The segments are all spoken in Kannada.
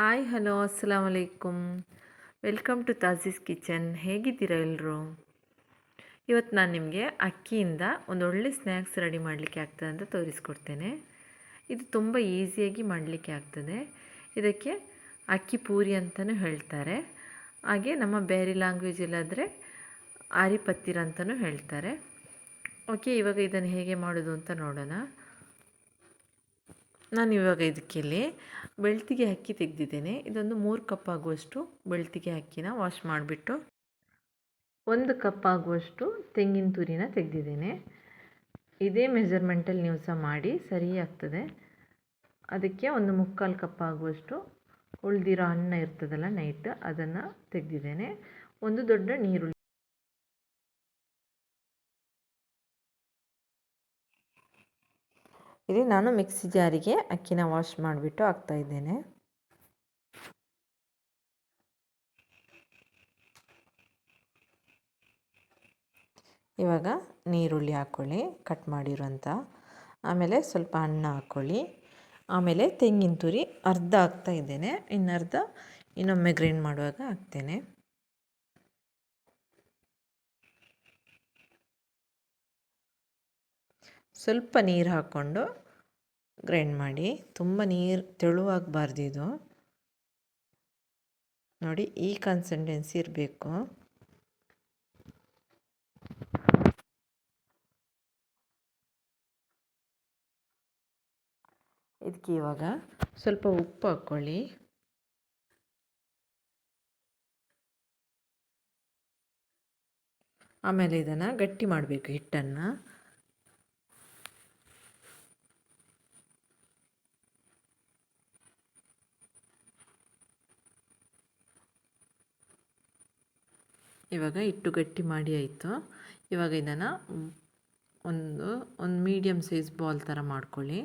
ಹಾಯ್, ಹಲೋ ಅಸ್ಸಲಾಮ್ ಅಲೈಕುಮ್ ವೆಲ್ಕಮ್ ಟು ತಾಜೀಸ್ ಕಿಚನ್. ಹೇಗಿದ್ದೀರಾ ಎಲ್ಲರೂ ಇವತ್ತು ನಾನು ನಿಮಗೆ ಅಕ್ಕಿಯಿಂದ ಒಂದು ಒಳ್ಳೆ ಸ್ನ್ಯಾಕ್ಸ್ ರೆಡಿ ಮಾಡಲಿಕ್ಕೆ ಆಗ್ತದೆ ಅಂತ ತೋರಿಸ್ಕೊಡ್ತೇನೆ. ಇದು ತುಂಬ ಈಸಿಯಾಗಿ ಮಾಡಲಿಕ್ಕೆ ಆಗ್ತದೆ. ಇದಕ್ಕೆ ಅಕ್ಕಿ ಪೂರಿ ಅಂತಲೂ ಹೇಳ್ತಾರೆ. ಹಾಗೆ ನಮ್ಮ ಬೇರೆ ಲ್ಯಾಂಗ್ವೇಜಲ್ಲಾದರೆ ಆರಿಪತ್ತಿರ ಅಂತಲೂ ಹೇಳ್ತಾರೆ. ಓಕೆ, ಇವಾಗ ಇದನ್ನು ಹೇಗೆ ಮಾಡೋದು ಅಂತ ನೋಡೋಣ. ನಾನು ಇವಾಗ ಇದಕ್ಕಿಲ್ಲಿ ಬೆಳ್ತಿಗೆ ಅಕ್ಕಿ ತೆಗೆದಿದ್ದೇನೆ. ಇದೊಂದು ಮೂರು ಕಪ್ ಆಗುವಷ್ಟು ಬೆಳ್ತಿಗೆ ಅಕ್ಕಿನ ವಾಶ್ ಮಾಡಿಬಿಟ್ಟು ಒಂದು ಕಪ್ ಆಗುವಷ್ಟು ತೆಂಗಿನ ತುರಿನ ತೆಗೆದಿದ್ದೇನೆ. ಇದೇ ಮೆಜರ್ಮೆಂಟಲ್ಲಿ ನೀವು ಸಹ ಮಾಡಿ, ಸರಿ ಆಗ್ತದೆ. ಅದಕ್ಕೆ ಒಂದು ಮುಕ್ಕಾಲು ಕಪ್ ಆಗುವಷ್ಟು ಉಳಿದಿರೋ ಅನ್ನ ಇರ್ತದಲ್ಲ ನೈಟ್ ಅದನ್ನು ತೆಗೆದಿದ್ದೇನೆ. ಒಂದು ದೊಡ್ಡ ನೀರುಳ್ಳಿ ಇಲ್ಲಿ ನಾನು ಮಿಕ್ಸಿ ಜಾರಿಗೆ ಅಕ್ಕಿನ ವಾಶ್ ಮಾಡಿಬಿಟ್ಟು ಹಾಕ್ತಾಯಿದ್ದೇನೆ ಇವಾಗ ನೀರುಳ್ಳಿ ಹಾಕ್ಕೊಳ್ಳಿ ಕಟ್ ಮಾಡಿರೋಂಥ ಆಮೇಲೆ ಸ್ವಲ್ಪ ಅನ್ನ ಹಾಕ್ಕೊಳ್ಳಿ ಆಮೇಲೆ ತೆಂಗಿನ ತುರಿ ಅರ್ಧ ಹಾಕ್ತಾ ಇದ್ದೇನೆ. ಇನ್ನರ್ಧ ಇನ್ನೊಮ್ಮೆ ಗ್ರೈಂಡ್ ಮಾಡುವಾಗ ಹಾಕ್ತೇನೆ. ಸ್ವಲ್ಪ ನೀರು ಹಾಕ್ಕೊಂಡು ಗ್ರೈಂಡ್ ಮಾಡಿ, ತುಂಬ ನೀರು ತೆಳುವಾಗಬಾರ್ದು ಇದು. ನೋಡಿ, ಈ ಕನ್ಸಿಸ್ಟೆನ್ಸಿ ಇರಬೇಕು. ಇದಕ್ಕೆ ಇವಾಗ ಸ್ವಲ್ಪ ಉಪ್ಪು ಹಾಕ್ಕೊಳ್ಳಿ. ಆಮೇಲೆ ಇದನ್ನು ಗಟ್ಟಿ ಮಾಡಬೇಕು ಹಿಟ್ಟನ್ನು. ಇವಾಗ ಹಿಟ್ಟು ಗಟ್ಟಿ ಮಾಡಿ ಆಯಿತು. ಇವಾಗ ಇದನ್ನು ಒಂದು ಒಂದು ಮೀಡಿಯಮ್ ಸೈಜ್ ಬಾಲ್ ಥರ ಮಾಡ್ಕೊಳ್ಳಿ.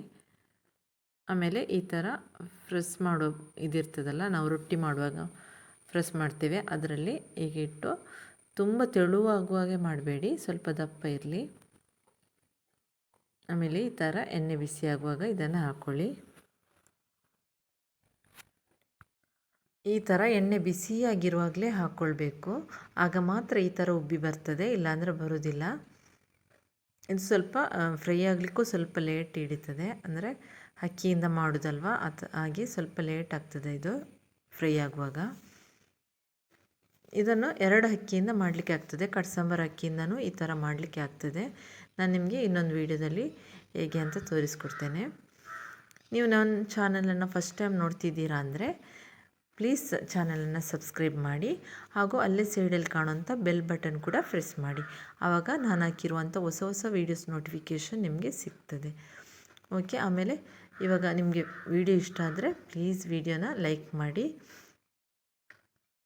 ಆಮೇಲೆ ಈ ಥರ ಫ್ರೆಸ್ ಮಾಡೋ ಇದಿರ್ತದಲ್ಲ, ನಾವು ರೊಟ್ಟಿ ಮಾಡುವಾಗ ಫ್ರೆಸ್ ಮಾಡ್ತೇವೆ. ಅದರಲ್ಲಿ ಈಗ ಇಟ್ಟು ತುಂಬ ತೆಳುವಾಗುವಾಗೆ ಮಾಡಬೇಡಿ, ಸ್ವಲ್ಪ ದಪ್ಪ ಇರಲಿ. ಆಮೇಲೆ ಈ ಥರ ಎಣ್ಣೆ ಬಿಸಿ ಆಗುವಾಗ ಇದನ್ನು ಹಾಕ್ಕೊಳ್ಳಿ ಈ ಥರ ಎಣ್ಣೆ ಬಿಸಿಯಾಗಿರುವಾಗಲೇ ಹಾಕ್ಕೊಳ್ಬೇಕು ಆಗ ಮಾತ್ರ ಈ ಥರ ಉಬ್ಬಿ ಬರ್ತದೆ, ಇಲ್ಲಾಂದರೆ ಬರೋದಿಲ್ಲ. ಇದು ಸ್ವಲ್ಪ ಫ್ರೈ ಆಗಲಿಕ್ಕೂ ಸ್ವಲ್ಪ ಲೇಟ್ ಹಿಡಿತದೆ. ಅಂದರೆ ಅಕ್ಕಿಯಿಂದ ಮಾಡೋದಲ್ವ? ಅದು ಹಾಗೆ ಸ್ವಲ್ಪ ಲೇಟ್ ಆಗ್ತದೆ ಇದು ಫ್ರೈ ಆಗುವಾಗ. ಇದನ್ನು ಎರಡು ಅಕ್ಕಿಯಿಂದ ಮಾಡಲಿಕ್ಕೆ ಆಗ್ತದೆ. ಕಟ್ಸಾಂಬಾರ್ ಅಕ್ಕಿಯಿಂದನೂ ಈ ಥರ ಮಾಡಲಿಕ್ಕೆ ಆಗ್ತದೆ. ನಾನು ನಿಮಗೆ ಇನ್ನೊಂದು ವೀಡಿಯೋದಲ್ಲಿ ಹೇಗೆ ಅಂತ ತೋರಿಸ್ಕೊಡ್ತೇನೆ. ನೀವು ನನ್ನ ಚಾನಲನ್ನು ಫಸ್ಟ್ ಟೈಮ್ ನೋಡ್ತಿದ್ದೀರಾ ಅಂದರೆ ಪ್ಲೀಸ್ ಚಾನಲನ್ನು ಸಬ್ಸ್ಕ್ರೈಬ್ ಮಾಡಿ ಹಾಗೂ ಅಲ್ಲೇ ಸೈಡಲ್ಲಿ ಕಾಣುವಂಥ ಬೆಲ್ ಬಟನ್ ಕೂಡ ಪ್ರೆಸ್ ಮಾಡಿ. ಆವಾಗ ನಾನು ಹಾಕಿರುವಂಥ ಹೊಸ ಹೊಸ ವೀಡಿಯೋಸ್ ನೋಟಿಫಿಕೇಷನ್ ನಿಮಗೆ ಸಿಗ್ತದೆ. ಓಕೆ ಆಮೇಲೆ ಇವಾಗ ನಿಮಗೆ ವಿಡಿಯೋ ಇಷ್ಟ ಆದರೆ ಪ್ಲೀಸ್ ವಿಡಿಯೋನ ಲೈಕ್ ಮಾಡಿ.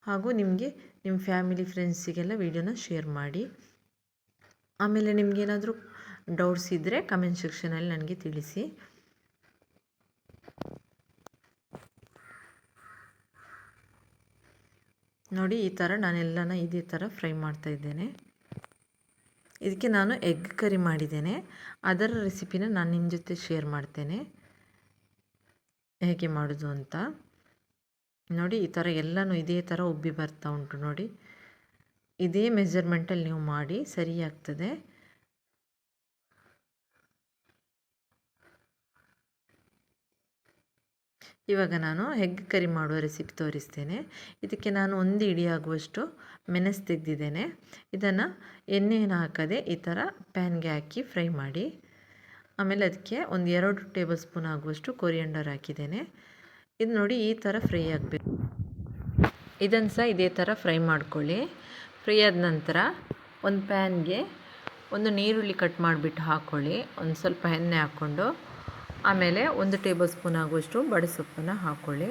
ಹಾಗೂ ನಿಮಗೆ ನಿಮ್ಮ ಫ್ಯಾಮಿಲಿ ಫ್ರೆಂಡ್ಸಿಗೆಲ್ಲ ವಿಡಿಯೋನ ಶೇರ್ ಮಾಡಿ. ಆಮೇಲೆ ನಿಮಗೇನಾದರೂ ಡೌಟ್ಸ್ ಇದ್ದರೆ ಕಮೆಂಟ್ ಸೆಕ್ಷನಲ್ಲಿ ನನಗೆ ತಿಳಿಸಿ. ನೋಡಿ, ಈ ಥರ ನಾನೆಲ್ಲನ ಇದೇ ಥರ ಫ್ರೈ ಮಾಡ್ತಾ ಇದ್ದೇನೆ. ಇದಕ್ಕೆ ನಾನು ಎಗ್ ಕರಿ ಮಾಡಿದ್ದೇನೆ. ಅದರ ರೆಸಿಪಿನ ನಾನು ನಿಮ್ಮ ಜೊತೆ ಶೇರ್ ಮಾಡ್ತೇನೆ. ಹೇಗೆ ಮಾಡೋದು ಅಂತ. ನೋಡಿ, ಈ ಥರ ಎಲ್ಲನೂ ಇದೇ ಥರ ಉಬ್ಬಿ ಬರ್ತಾ ಉಂಟು ನೋಡಿ. ಇದೇ ಮೆಜರ್ಮೆಂಟಲ್ಲಿ ನೀವು ಮಾಡಿ ಸರಿಯಾಗ್ತದೆ ಇವಾಗ ನಾನು ಹೆಗ್ ಕರಿ ಮಾಡುವ ರೆಸಿಪಿ ತೋರಿಸ್ತೇನೆ. ಇದಕ್ಕೆ ನಾನು ಒಂದು ಇಡಿಯಾಗುವಷ್ಟು ಮೆಣಸು ತೆಗೆದಿದ್ದೇನೆ. ಇದನ್ನು ಎಣ್ಣೆಯನ್ನು ಹಾಕದೆ ಈ ಥರ ಪ್ಯಾನ್ಗೆ ಹಾಕಿ ಫ್ರೈ ಮಾಡಿ. ಆಮೇಲೆ ಅದಕ್ಕೆ ಒಂದು ಎರಡು ಟೇಬಲ್ ಸ್ಪೂನ್ ಆಗುವಷ್ಟು ಕೊರಿಯಂಡರ್ ಹಾಕಿದ್ದೇನೆ. ಇದು ನೋಡಿ ಈ ಥರ ಫ್ರೈ ಆಗಬೇಕು. ಇದನ್ನು ಸಹ ಇದೇ ಥರ ಫ್ರೈ ಮಾಡ್ಕೊಳ್ಳಿ. ಫ್ರೈ ಆದ ನಂತರ ಒಂದು ಪ್ಯಾನ್ಗೆ ಒಂದು ನೀರುಳ್ಳಿ ಕಟ್ ಮಾಡಿಬಿಟ್ಟು ಹಾಕ್ಕೊಳ್ಳಿ ಒಂದು ಸ್ವಲ್ಪ ಎಣ್ಣೆ ಹಾಕ್ಕೊಂಡು. ಆಮೇಲೆ ಒಂದು ಟೇಬಲ್ ಸ್ಪೂನ್ ಆಗುವಷ್ಟು ಬಡಸೊಪ್ಪನ್ನು ಹಾಕ್ಕೊಳ್ಳಿ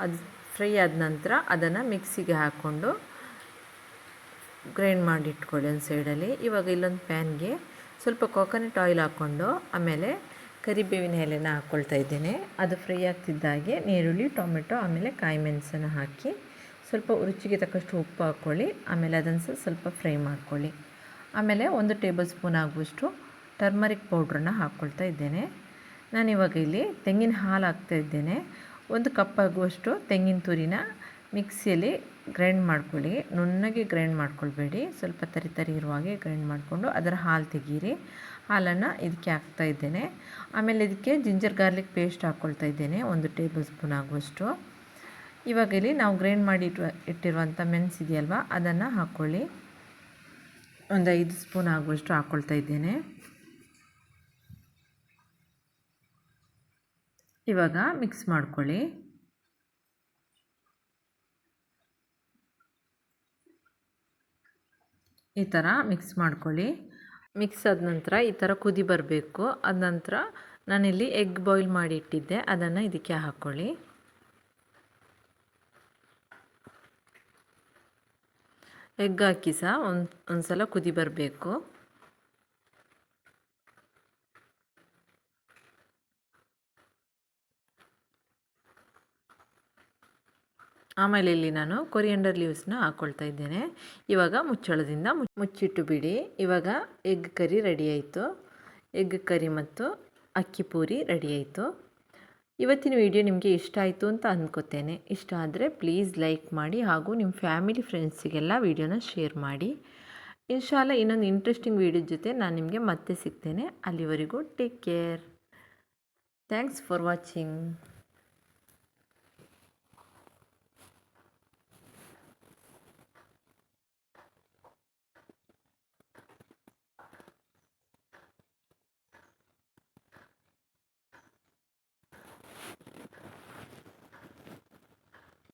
ಅದು ಫ್ರೈ ಆದ ನಂತರ ಅದನ್ನು ಮಿಕ್ಸಿಗೆ ಹಾಕ್ಕೊಂಡು ಗ್ರೈಂಡ್ ಮಾಡಿ ಇಟ್ಕೊಳ್ಳಿ ಒಂದು ಸೈಡಲ್ಲಿ. ಇವಾಗ ಇಲ್ಲೊಂದು ಪ್ಯಾನ್ಗೆ ಸ್ವಲ್ಪ ಕೋಕೋನಟ್ ಆಯಿಲ್ ಹಾಕ್ಕೊಂಡು ಆಮೇಲೆ ಕರಿಬೇವಿನ ಎಲೆನ ಹಾಕ್ಕೊಳ್ತಾ ಇದ್ದೇನೆ. ಅದು ಫ್ರೈ ಆಗ್ತಿದ್ದಾಗೆ ನೀರುಳ್ಳಿ, ಟೊಮೆಟೊ, ಆಮೇಲೆ ಕಾಯಿ ಮೆಣಸನ್ನು ಹಾಕಿ ಸ್ವಲ್ಪ ರುಚಿಗೆ ತಕ್ಕಷ್ಟು ಉಪ್ಪು ಹಾಕ್ಕೊಳ್ಳಿ ಆಮೇಲೆ ಅದನ್ನು ಸ್ವಲ್ಪ ಫ್ರೈ ಮಾಡ್ಕೊಳ್ಳಿ. ಆಮೇಲೆ ಒಂದು ಟೇಬಲ್ ಸ್ಪೂನ್ ಆಗುವಷ್ಟು ಟರ್ಮರಿಕ್ ಪೌಡ್ರನ್ನ ಹಾಕ್ಕೊಳ್ತಾ ಇದ್ದೇನೆ. ನಾನಿವಾಗ ಇಲ್ಲಿ ತೆಂಗಿನ ಹಾಲು ಹಾಕ್ತಾ ಇದ್ದೇನೆ. ಒಂದು ಕಪ್ ಆಗುವಷ್ಟು ತೆಂಗಿನ ತುರಿನ ಮಿಕ್ಸಿಯಲ್ಲಿ ಗ್ರೈಂಡ್ ಮಾಡ್ಕೊಳ್ಳಿ. ನುಣ್ಣಗೆ ಗ್ರೈಂಡ್ ಮಾಡ್ಕೊಳ್ಬೇಡಿ. ಸ್ವಲ್ಪ ತರಿ ತರಿ ಇರುವಾಗೆ ಗ್ರೈಂಡ್ ಮಾಡಿಕೊಂಡು ಅದರ ಹಾಲು ತೆಗೀರಿ. ಹಾಲನ್ನು ಇದಕ್ಕೆ ಹಾಕ್ತಾ ಇದ್ದೇನೆ. ಆಮೇಲೆ ಇದಕ್ಕೆ ಜಿಂಜರ್ ಗಾರ್ಲಿಕ್ ಪೇಸ್ಟ್ ಹಾಕ್ಕೊಳ್ತಾ ಇದ್ದೇನೆ. ಒಂದು ಟೇಬಲ್ ಸ್ಪೂನ್ ಆಗುವಷ್ಟು. ಇವಾಗ ಇಲ್ಲಿ ನಾವು ಗ್ರೈಂಡ್ ಮಾಡಿ ಇಟ್ಟು ಇಟ್ಟಿರುವಂಥ ಮೆಣಸಿದೆಯಲ್ವ ಅದನ್ನು ಹಾಕ್ಕೊಳ್ಳಿ. ಒಂದು ಐದು ಸ್ಪೂನ್ ಆಗುವಷ್ಟು ಹಾಕ್ಕೊಳ್ತಾ ಇದ್ದೇನೆ. ಇವಾಗ ಮಿಕ್ಸ್ ಮಾಡ್ಕೊಳ್ಳಿ. ಈ ಥರ ಮಿಕ್ಸ್ ಮಾಡ್ಕೊಳ್ಳಿ. ಮಿಕ್ಸ್ ಆದ ನಂತರ ಈ ಥರ ಕುದಿ ಬರಬೇಕು. ಅದ ನಂತರ ನಾನಿಲ್ಲಿ ಎಗ್ ಬಾಯ್ಲ್ ಮಾಡಿ ಇಟ್ಟಿದ್ದೆ. ಅದನ್ನು ಇದಕ್ಕೆ ಹಾಕ್ಕೊಳ್ಳಿ ಎಗ್ ಹಾಕಿ ಸಹ ಒಂದು ಒಂದು ಸಲ ಕುದಿ ಬರಬೇಕು. ಆಮೇಲೆ ಇಲ್ಲಿ ನಾನು ಕೊರಿಯಂಡರ್ ಲೀವ್ಸ್ನ ಹಾಕ್ಕೊಳ್ತಾ ಇದ್ದೇನೆ. ಇವಾಗ ಮುಚ್ಚಳದಿಂದ ಮುಚ್ಚಿಟ್ಟು ಬಿಡಿ. ಇವಾಗ ಎಗ್ ಕರಿ ರೆಡಿ ಆಯಿತು. ಎಗ್ ಕರಿ ಮತ್ತು ಅಕ್ಕಿ ಪೂರಿ ರೆಡಿ ಆಯಿತು. ಇವತ್ತಿನ ವಿಡಿಯೋ ನಿಮಗೆ ಇಷ್ಟ ಆಯಿತು ಅಂತ ಅಂದ್ಕೋತೇನೆ ಇಷ್ಟ ಆದರೆ ಪ್ಲೀಸ್ ಲೈಕ್ ಮಾಡಿ ಹಾಗೂ ನಿಮ್ಮ ಫ್ಯಾಮಿಲಿ ಫ್ರೆಂಡ್ಸಿಗೆಲ್ಲ ವಿಡಿಯೋನ ಶೇರ್ ಮಾಡಿ. ಇನ್ಶಾಲ ಇನ್ನೊಂದು ಇಂಟ್ರೆಸ್ಟಿಂಗ್ ವಿಡಿಯೋ ಜೊತೆ ನಾನು ನಿಮಗೆ ಮತ್ತೆ ಸಿಗ್ತೇನೆ. ಅಲ್ಲಿವರೆಗೂ take care thanks for watching